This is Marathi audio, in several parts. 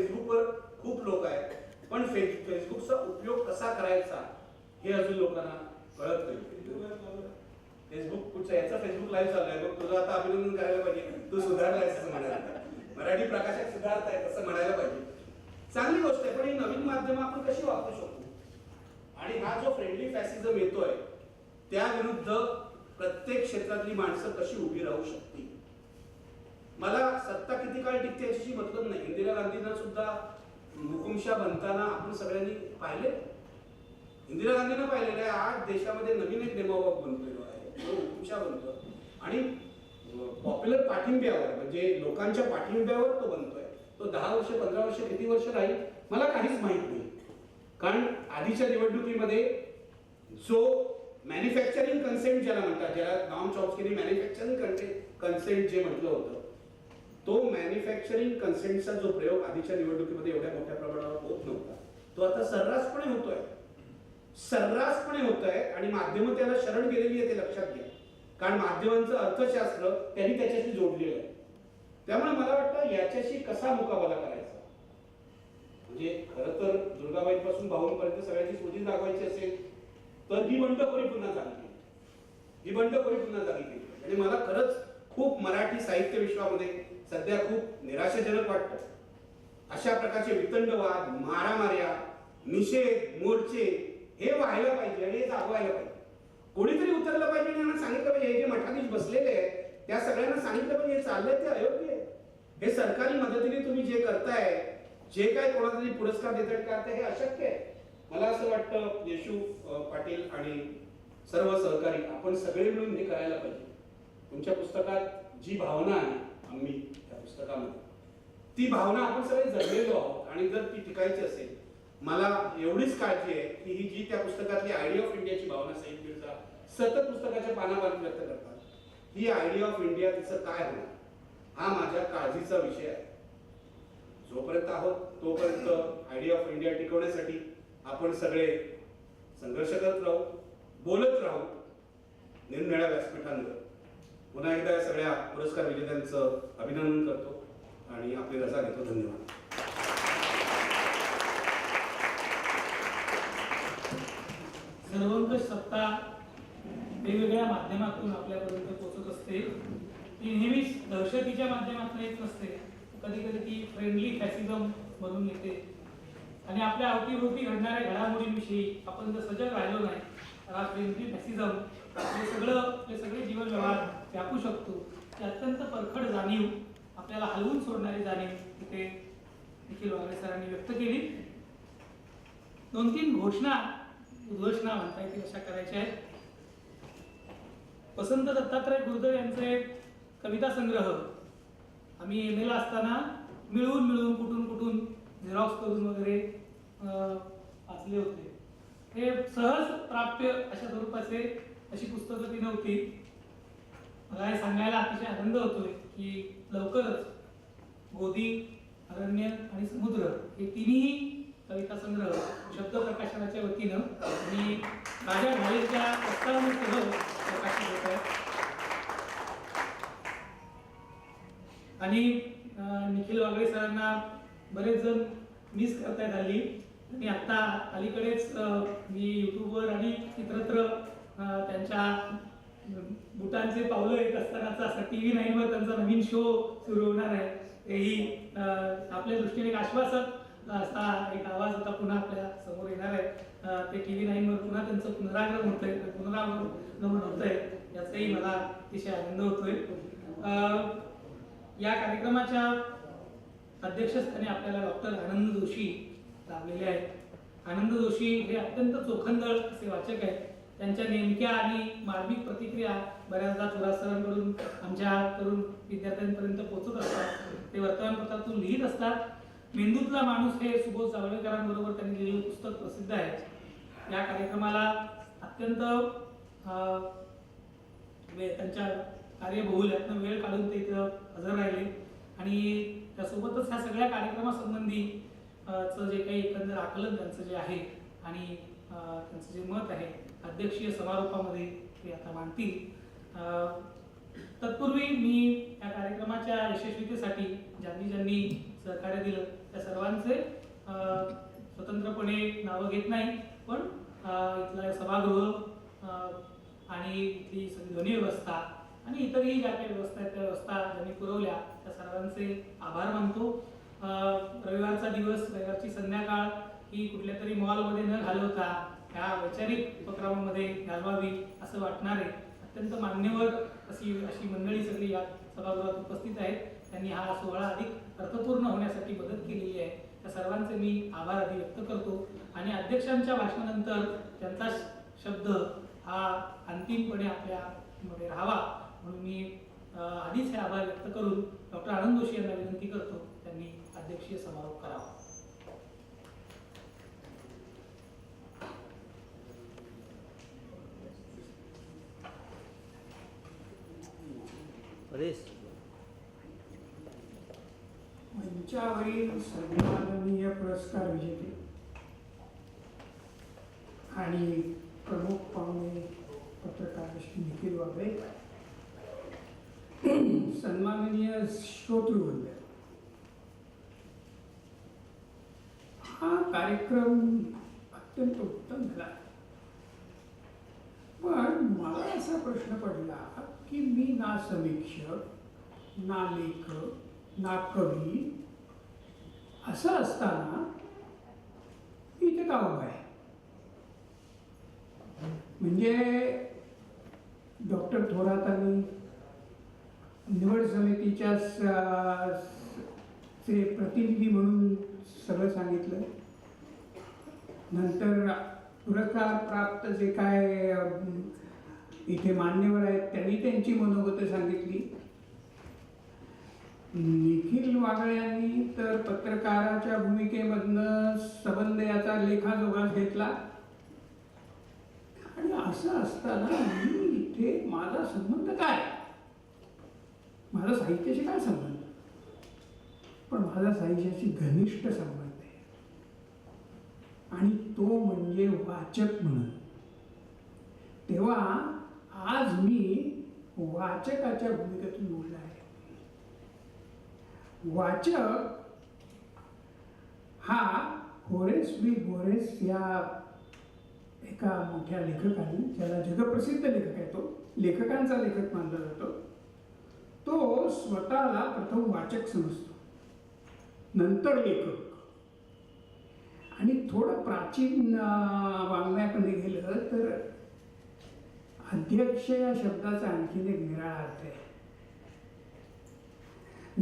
फेसबुकवर खूप लोक आहेत. पण फेस फेसबुकचा उपयोग कसा करायचा हे अजून लोकांना कळत नाही. फेसबुक कुठचा? याचा फेसबुक लाईव्ह चालू आहे. बघ तुझं आता अभिनंदन करायला पाहिजे. तू सुधारला असं म्हणायला. मराठी प्रकाशक आहे असं म्हणायला पाहिजे. चांगली गोष्ट आहे पण ही नवीन माध्यम आपण कशी वापरू शकतो आणि हा जो फ्रेंडली फॅसिझम येतोय त्या विरुद्ध प्रत्येक क्षेत्रातली माणसं कशी उभी राहू शकतील? मला सत्ता किती काळ टिकते याची मतलब नाही. इंदिरा गांधींना सुद्धा हुकुमशा बनताना आपण सगळ्यांनी पाहिले. इंदिरा गांधींना पाहिलेलं आहे आज देशामध्ये नवीन एक डेमोक्रॅट बनलेलो आहे तो हुकुमशा बनतो आणि पॉप्युलर पाठिंब्यावर म्हणजे लोकांच्या पाठिंब्यावर तो बनतोय. तो दहा वर्ष पंधरा वर्ष किती वर्ष राहील मला काहीच माहीत नाही. कारण आधीच्या निवडणुकीमध्ये जो मॅन्युफॅक्चरिंग कन्सेंट ज्याला म्हणतात ज्याला नॉम चॉप्सकीने मॅन्युफॅक्चरिंग कन्सेंट जे म्हटलं होतं तो मॅन्युफॅक्चरिंग कन्सेंटचा जो प्रयोग आधीच्या निवडणुकीमध्ये एवढ्या मोठ्या प्रमाणावर होत नव्हता. तो आता सर्रासपणे होतोय. सर्रासपणे होतोय आणि माध्यमं त्याला शरण गेलेली आहे ते लक्षात घ्या. कारण माध्यमांचं अर्थशास्त्र त्यांनी त्याच्याशी जोडलेलं आहे. त्यामुळे मला वाटतं याच्याशी कसा मुकाबला करायचा? म्हणजे खरं तर दुर्गाबाईपासून भाऊंपर्यंत सगळ्यांची स्मृती दाखवायची असेल तर ही बंडखोरी पुन्हा चांगली ही बंडखोरी पुन्हा चांगली म्हणजे आणि मला खरंच खूप मराठी साहित्य विश्वामध्ये सध्या खूप निराशाजनक वाटतं. अशा प्रकारचे वितंडवाद मारामाऱ्या निषेध मोर्चे हे व्हायला पाहिजे आणि हे जागवायला पाहिजे. कोणीतरी उतरलं पाहिजे आणि यांना सांगितलं पाहिजे हे जे मठाधीश बसलेले आहेत त्या सगळ्यांना सांगितलं पाहिजे हे चाललंय ते अयोग्य आहे. हे सरकारी मदतीने तुम्ही जे करताय जे काय कोणाला तरी पुरस्कार देतात का ते हे अशक्य आहे. मला असं वाटतं येशू पाटील आणि सर्व सहकारी आपण सगळे मिळून हे करायला पाहिजे. तुमच्या पुस्तकात जी भावना आहे आम्ही ती भावना आपण सगळे जगलेलो आहोत. आणि जर ती टिकायची असेल मला एवढीच काळजी आहे की ही जी त्या पुस्तकातली आयडिया ऑफ इंडियाची भावना सईद मिर्झा सतत पुस्तकाच्या पानापानी व्यक्त करतात. ही आयडिया ऑफ इंडिया तिचं काय होणार? हा माझ्या काळजीचा विषय आहे. जोपर्यंत आहोत तोपर्यंत आयडिया ऑफ इंडिया टिकवण्यासाठी आपण सगळे संघर्ष करत राहू बोलत राहू निरनिळ्या व्यासपीठांवर. पुन्हा एकदा सगळ्या पुरस्कार विजेत्यांचं अभिनंदन करतो. आणि आपली रजा घेतो धन्यवाद. सर्वंकष सत्ता वेगवेगळ्या माध्यमातून आपल्यापर्यंत पोहोचत असते. ती नेहमीच दहशतीच्या माध्यमातून येत नसते. कधी कधी ती फ्रेंडली फॅसिझम बनून येते. आणि आपल्या अवतीभोवती घडणाऱ्या घडामोडींविषयी आपण जर सजग राहिलो नाही तर हा फ्रेंडली फॅसिझम हे सगळं हे सगळे जीवन व्यवहार व्यापू शकतो. ते अत्यंत परखड जाणीव आपल्याला हलवून सोडणारी जाणीव तिथे निखिल वागळे सरांनी व्यक्त केली. दोन तीन घोषणा उद्घोषणा म्हणता येतील अशा करायच्या आहेत. वसंत दत्तात्रय गुरुदेव यांचे कविता संग्रह. आम्ही एम एला असताना मिळून मिळून कुठून कुठून झेरॉक्स करून वगैरे अं, वाचले होते. हे सहज प्राप्य अशा स्वरूपाचे अशी पुस्तकं ती नव्हती. मला हे सांगायला अतिशय आनंद होतोय. की लवकरच गोदी अरण्य आणि समुद्र हे तिन्ही कविता संग्रह शब्द प्रकाशनाच्या वतीनं आणि राजा घालेच्या प्रस्तावनेसह प्रकाशित होत आहेत आणि निखिल वागळे सरांना बरेच जण मिस करतायत हल्ली. आणि आता अलीकडेच मी युट्यूबवर आणि इतरत्र त्यांच्या बुटांचे पावलं येत असतानाचा असा टी व्ही नाईनवर त्यांचा नवीन शो सुरू होणार आहे. तेही अं, आपल्या दृष्टीने एक आश्वासक असा एक आवाज आता पुन्हा आपल्यासमोर येणार आहे. ते टी व्ही नाईनवर पुन्हा त्यांचं पुनरागमन होतंय पुनरागमन होतंय याचाही मला अतिशय आनंद होतोय. अं, या कार्यक्रमाच्या अध्यक्षस्थानी आपल्याला डॉक्टर आनंद जोशी लाभलेले आहेत. आनंद जोशी हे अत्यंत चोखंदळ असे वाचक आहेत. त्यांच्या नेमक्या आणि मार्मिक प्रतिक्रिया बऱ्याचदा थोरात आमच्या तरुण विद्यार्थ्यांपर्यंत पोहोचत असतात. ते वर्तमानपत्रातून लिहित असतात. मेंदूतला माणूस हे सुबोध जावळेकरांबरोबर त्यांनी लिहिलेलं पुस्तक प्रसिद्ध आहे. या कार्यक्रमाला अत्यंत अं, त्यांच्या कार्यबहुल यातनं वेळ काढून ते इथं हजर राहिले. आणि त्यासोबतच ह्या सगळ्या कार्यक्रमासंबंधी चं जे काही एकंदर आकलन त्यांचं जे आहे आणि त्यांचं जे मत आहे अध्यक्षीय समारोपामध्ये ते आता मांडतील तत्पूर्वी मी या कार्यक्रमाच्या यशस्वीतेसाठी ज्यांनी ज्यांनी सहकार्य दिलं त्या सर्वांचे स्वतंत्रपणे नावं घेत नाही पण इथला सभागृह आणि इथली सगळी ध्वनी व्यवस्था आणि इतरही ज्या काही व्यवस्था आहेत त्या व्यवस्था ज्यांनी पुरवल्या त्या सर्वांचे आभार मानतो. रविवारचा दिवस रविवारची संध्याकाळ ही कुठल्या तरी मॉलमध्ये न घालवता ह्या वैचारिक उपक्रमामध्ये घालवावी असं वाटणारे अत्यंत मान्यवर अशी अशी मंडळी सगळी या सभागृहात उपस्थित आहेत. त्यांनी हा सोहळा अधिक अर्थपूर्ण होण्यासाठी मदत केलेली आहे. त्या सर्वांचे मी आभार आधी व्यक्त करतो. आणि अध्यक्षांच्या भाषणानंतर त्यांचा शब्द हा अंतिमपणे आपल्यामध्ये राहावा. म्हणून मी आधीच हे आभार व्यक्त करून डॉक्टर आनंद जोशी यांना विनंती करतो. त्यांनी अध्यक्षीय समारोप करावा. परेश मंचावरील सन्माननीय पुरस्कार विजेते. आणि प्रमुख पाहुणे पत्रकार श्री निखिल वाबळे सन्माननीय श्रोतृवृंद. हा कार्यक्रम अत्यंत उत्तम झाला. पण मला असा प्रश्न पडला. की मी ना समीक्षक ना लेखक ना कवी असं असताना मी इथे का उभा आहे? म्हणजे डॉक्टर थोरातांनी निवड समितीच्या चे प्रतिनिधी म्हणून सगळं सांगितलं. नंतर पुरस्कार प्राप्त जे काय इथे मान्यवर आहेत त्यांनी त्यांची मनोगत सांगितली. निखिल वागळे यांनी तर पत्रकाराच्या भूमिकेमधनं संबंध याचा लेखाजोगास घेतला. आणि असं असताना मी इथे माझा संबंध काय? माझा साहित्याशी काय संबंध? पण माझा साहित्याशी घनिष्ठ संबंध आहे. आणि तो म्हणजे वाचक म्हणून. तेव्हा आज मी वाचकाच्या भूमिकेतून बोलणार आहे. वाचक हा होरेस बी बोरेस या एका मोठ्या लेखकाने ज्याला जगप्रसिद्ध लेखक आहे तो लेखकांचा लेखक मानला जातो. तो स्वतःला प्रथम वाचक समजतो नंतर लेखक. आणि थोडं प्राचीन अं, वाङ्मयाकडे गेलं तर अध्यक्ष या शब्दाचा आणखीन एक निराळा अर्थ आहे.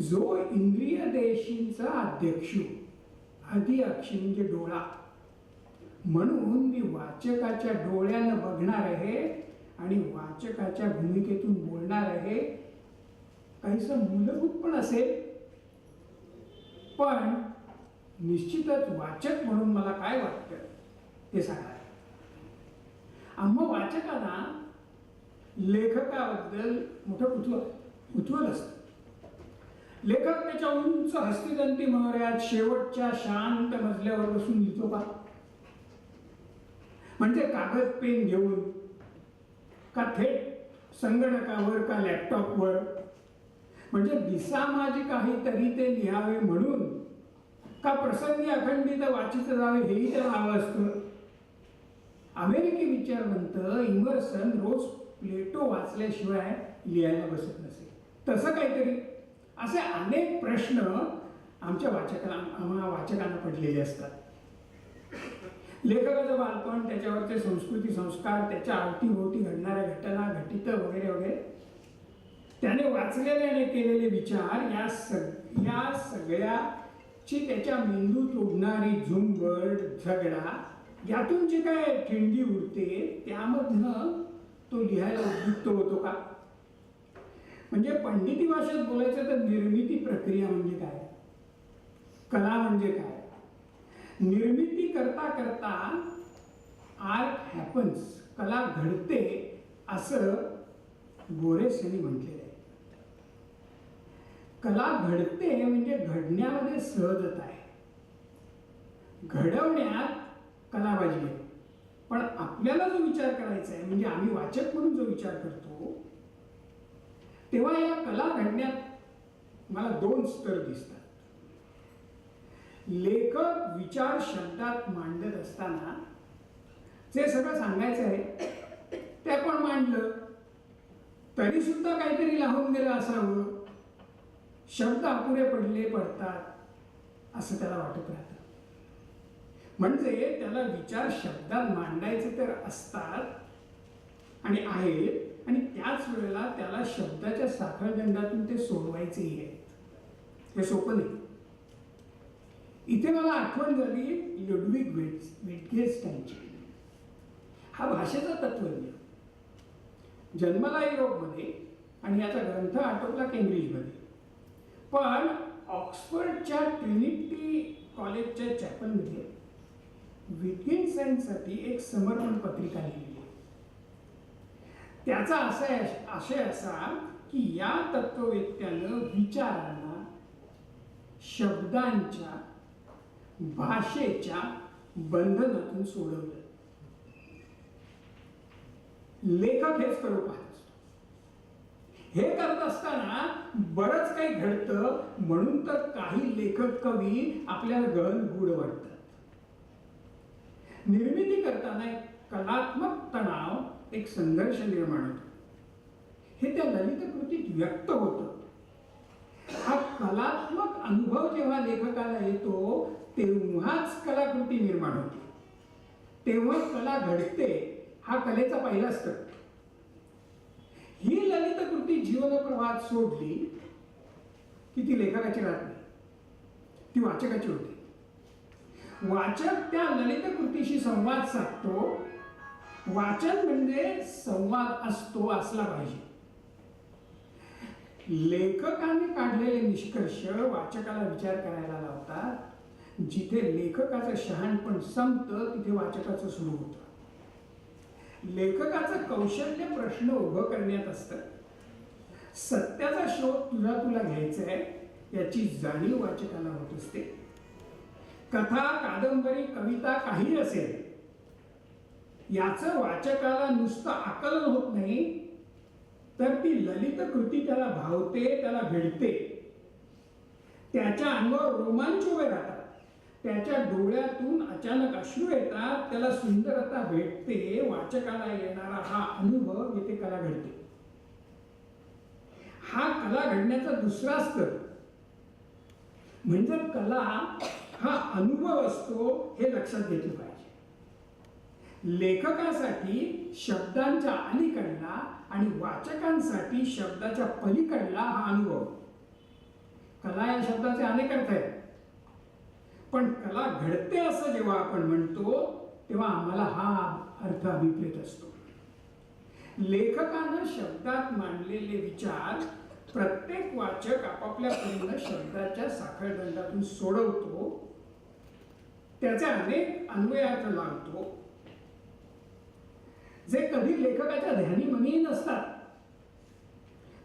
जो इंद्रिय देशींचा अध्यक्ष आधी अक्षी म्हणजे डोळा म्हणून मी वाचकाच्या डोळ्यानं बघणार आहे आणि वाचकाच्या भूमिकेतून बोलणार आहे. काहीसं मूलभूत पण असेल. पण निश्चितच वाचक म्हणून मला काय वाटतं ते सांगा. आम्हा वाचकांना लेखकाबद्दल मोठं कुतूहल कुतूहल असतं. लेखक त्याच्या उंच हस्तिदंती मनोऱ्यात शेवटच्या शांत मजल्यावर बसून लिहितो का म्हणजे कागद पेन घेऊन का थेट संगणकावर का लॅपटॉपवर. म्हणजे दिसामाजी काहीतरी ते लिहावे म्हणून का प्रसंगी अखंडित वाचित जावे हेही त्याला हवं असतं. अमेरिकी विचारवंत इमर्सन रोज प्लेटो वाचल्याशिवाय लिहायला बसत नसे तसं काहीतरी. असे अनेक प्रश्न आमच्या वाचकांना आम्हा वाचकांना पडलेले असतात. लेखकाचं बालपण त्याच्यावरचे संस्कृती संस्कार त्याच्या अवतीभोवती घडणाऱ्या घटना घटित वगैरे वगैरे. त्याने वाचलेले आणि केलेले विचार या सग या सगळ्याची त्याच्या मेंदूत उडणारी झुंबड झगडा यातून जे काय ठिणगी उरते त्यामधनं तो लिहायला उपयुक्त होतो का? म्हणजे पंडिती भाषेत बोलायचं तर निर्मिती प्रक्रिया म्हणजे काय? कला म्हणजे काय? निर्मिती करता करता आर्ट हॅपन्स कला घडते असं गोरेस यांनी म्हटलेलं आहे. कला घडते म्हणजे घडण्यामध्ये सहजता आहे. घडवण्यात कलाबाजी आहे पण आपल्याला जो विचार करायचा आहे म्हणजे आम्ही वाचक म्हणून जो विचार करतो तेव्हा या कला घडण्यात मला दोन स्तर दिसतात. लेखक विचार शब्दात मांडत असताना जे सगळं सांगायचं आहे ते पण मांडलं? तरी सुद्धा काहीतरी लावून गेलं असावं. शब्द अपुरे पडले पडतात असं त्याला वाटत राहतं. म्हणजे त्याला विचार शब्दात मांडायचे तर असतात आणि आहेत. आणि त्याच वेळेला त्याला शब्दाच्या साखळदंडातून ते सोडवायचेही आहेत हे सोपं नाही. इथे मला आठवण झाली लुडविक विट्स विटगेस्टाईनची हा भाषेचा तत्वज्ञ जन्माला युरोपमध्ये आणि याचा ग्रंथ आटोपला केम्ब्रिजमध्ये पण ऑक्सफर्डच्या ट्रिनिटी कॉलेजच्या चॅपलमध्ये विटगेन्साईनसाठी एक समर्पण पत्रिका लिहिली. त्याचा असा आशय असा की या तत्ववेत्यानं विचारांना शब्दांच्या भाषेच्या बंधनातून सोडवलं. लेखक हेच करू पाहत असतो. हे करत असताना बरंच काही घडतं म्हणून तर काही लेखक कवी आपल्याला गहन गूढ वाटतात निर्मिती करताना एक कलात्मक तणाव एक संघर्ष निर्माण होतो. हे त्या ललित कृतीत व्यक्त होतं. हा कलात्मक अनुभव जेव्हा लेखकाला येतो तेव्हाच कलाकृती निर्माण होते. तेव्हा कला घडते हा कलेचा पहिला स्तर. ही ललित कृती जीवनप्रवाहात सोडली की ती लेखकाची राहत नाही. ती वाचकाची होती. वाचक त्या ललित कृतीशी संवाद साधतो. वाचन म्हणजे संवाद असतो असला पाहिजे. लेखकाने काढलेले निष्कर्ष वाचकाला विचार करायला लावतात. जिथे लेखकाचं शहाणपण संपतं तिथे वाचकाचं सुरू होतं. लेखकाचं कौशल्य प्रश्न उभं करण्यात असतं. सत्याचा शोध तुझा तुला घ्यायचा आहे याची जाणीव वाचकाला होत असते. कथा कादंबरी कविता काही असेल. याचं वाचकाला नुसतं आकलन होत नाही तर ती ललित कृती त्याला भावते त्याला भिडते. त्याच्या अंगावर रोमांच उभे राहतात. त्याच्या डोळ्यातून अचानक अश्रू येतात त्याला सुंदरता भेटते वाचकाला येणारा हा अनुभव येथे कला घडते. हा कला घडण्याचा दुसरा स्तर. म्हणजे कला हा अनुभव असतो हे लक्षात घेतलं पाहिजे. लेखकासाठी शब्दांच्या अलीकडला आणि वाचकांसाठी शब्दाच्या पलीकडला हा अनुभव. कला या शब्दाचे अनेक अर्थ आहेत. पण कला घडते असं जेव्हा आपण म्हणतो तेव्हा आम्हाला हा अर्थ अभिप्रेत असतो. लेखकानं शब्दात मांडलेले विचार प्रत्येक वाचक आपापल्या परीनं शब्दाच्या साखळदंडातून सोडवतो त्याचे अनेक अन्वयार्थ लागतो जे कधी लेखकाच्या ध्यानी मनी नसतात.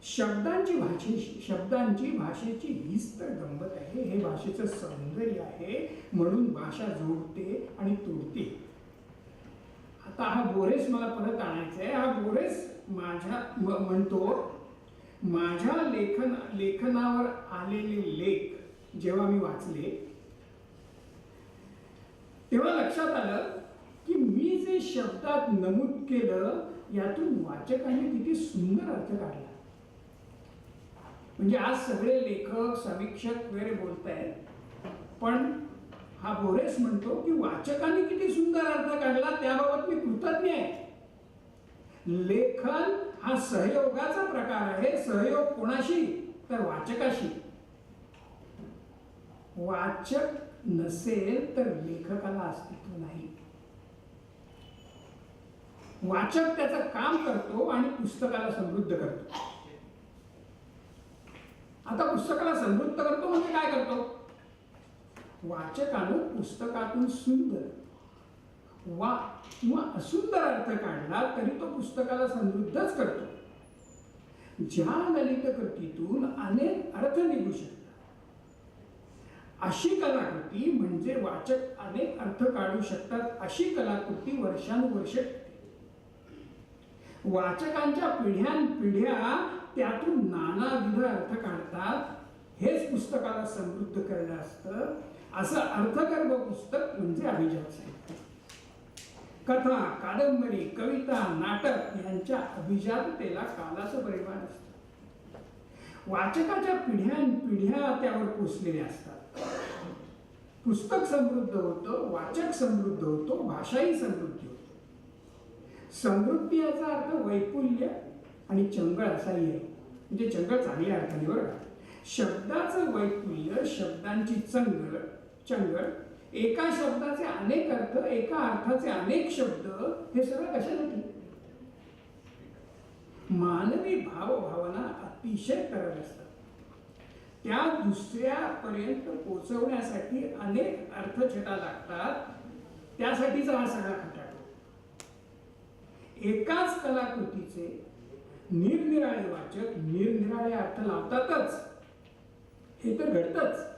शब्दांची भाषेशी शब्दांची भाषेची हीच तर गंमत आहे. हे भाषेचं सौंदर्य आहे. म्हणून भाषा जोडते आणि तोडते. आता हा बोरेस मला परत आणायचा आहे हा बोरेस माझ्या म्हणतो माझ्या लेखन लेखनावर आलेले लेख जेव्हा मी वाचले तेव्हा लक्षात आलं की मी जे शब्दात नमूद केलं यातून वाचकाने किती सुंदर अर्थ काढला. म्हणजे आज सगळे लेखक समीक्षक वगैरे बोलत आहेत पण हा बोरेस म्हणतो की वाचकाने किती सुंदर अर्थ काढला त्याबाबत मी कृतज्ञ आहे. लेखन हा सहयोगाचा प्रकार आहे सहयोग कोणाशी? तर वाचकाशी. वाचक नसेल तर लेखकाला अस्तित्व नाही. वाचक त्याचं काम करतो आणि पुस्तकाला समृद्ध करतो. आता पुस्तकाला समृद्ध करतो म्हणजे काय करतो? वाचकानं पुस्तकातून सुंदर वा किंवा असुंदर अर्थ काढला तरी तो पुस्तकाला समृद्धच करतो. ज्या ललित कृतीतून अनेक अर्थ निघू शकतात. अशी कलाकृती म्हणजे वाचक अनेक अर्थ काढू शकतात अशी कलाकृती वर्षानुवर्ष वाचकांच्या पिढ्यानपिढ्या त्यातून नानाविध अर्थ काढतात. हेच पुस्तकाला समृद्ध करणं असतं. असं अर्थगर्भ पुस्तक म्हणजे अभिजात साहित्य. कथा कादंबरी कविता नाटक यांच्या अभिजाततेला कालाचं परिमाण असतं. वाचकाच्या पिढ्यान पिढ्या त्यावर पोचलेल्या असतात. पुस्तक समृद्ध होतं वाचक समृद्ध होतो भाषाही समृद्धी होतो. समृद्धी याचा अर्थ वैपुल्य आणि चंगळ असाही आहे. म्हणजे चंगळ चांगल्या अर्थाने बरं शब्दाचं वैपुल्य शब्दांची चंगळ चंगळ एका शब्दाचे अनेक अर्थ एका अर्थाचे अनेक शब्द हे सगळं कशासाठी? मानवी भावभावना अतिशय तरल असतात. त्या दुसऱ्यापर्यंत पोचवण्यासाठी अनेक अर्थछटा लागतात. त्यासाठीचा हा सगळा खटाटो एकाच कलाकृतीचे निरनिराळे वाचक निरनिराळे अर्थ लावतातच. हे तर घडतच.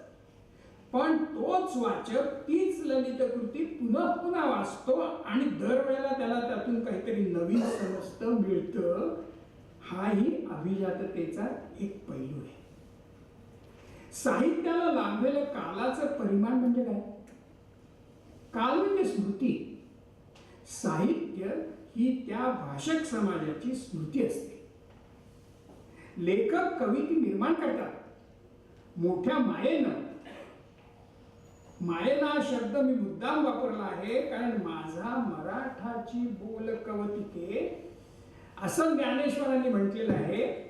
पण तोच वाचक तीच ललित कृती पुन्हा पुन्हा वाचतो आणि दरवेळेला त्याला त्यातून काहीतरी नवीन समजतं मिळतं. हाही अभिजाततेचा एक पैलू आहे. साहित्याला लाभलेलं कालाचं परिमाण म्हणजे काय? काल म्हणजे स्मृती. साहित्य ही त्या भाषक समाजाची स्मृती असते. लेखक कविती निर्माण करतात. मोठ्या मायेनं. मायेला हा शब्द मी मुद्दाम वापरला आहे कारण माझा मराठाची बोल कवतिके असं ज्ञानेश्वरांनी म्हटलेलं आहे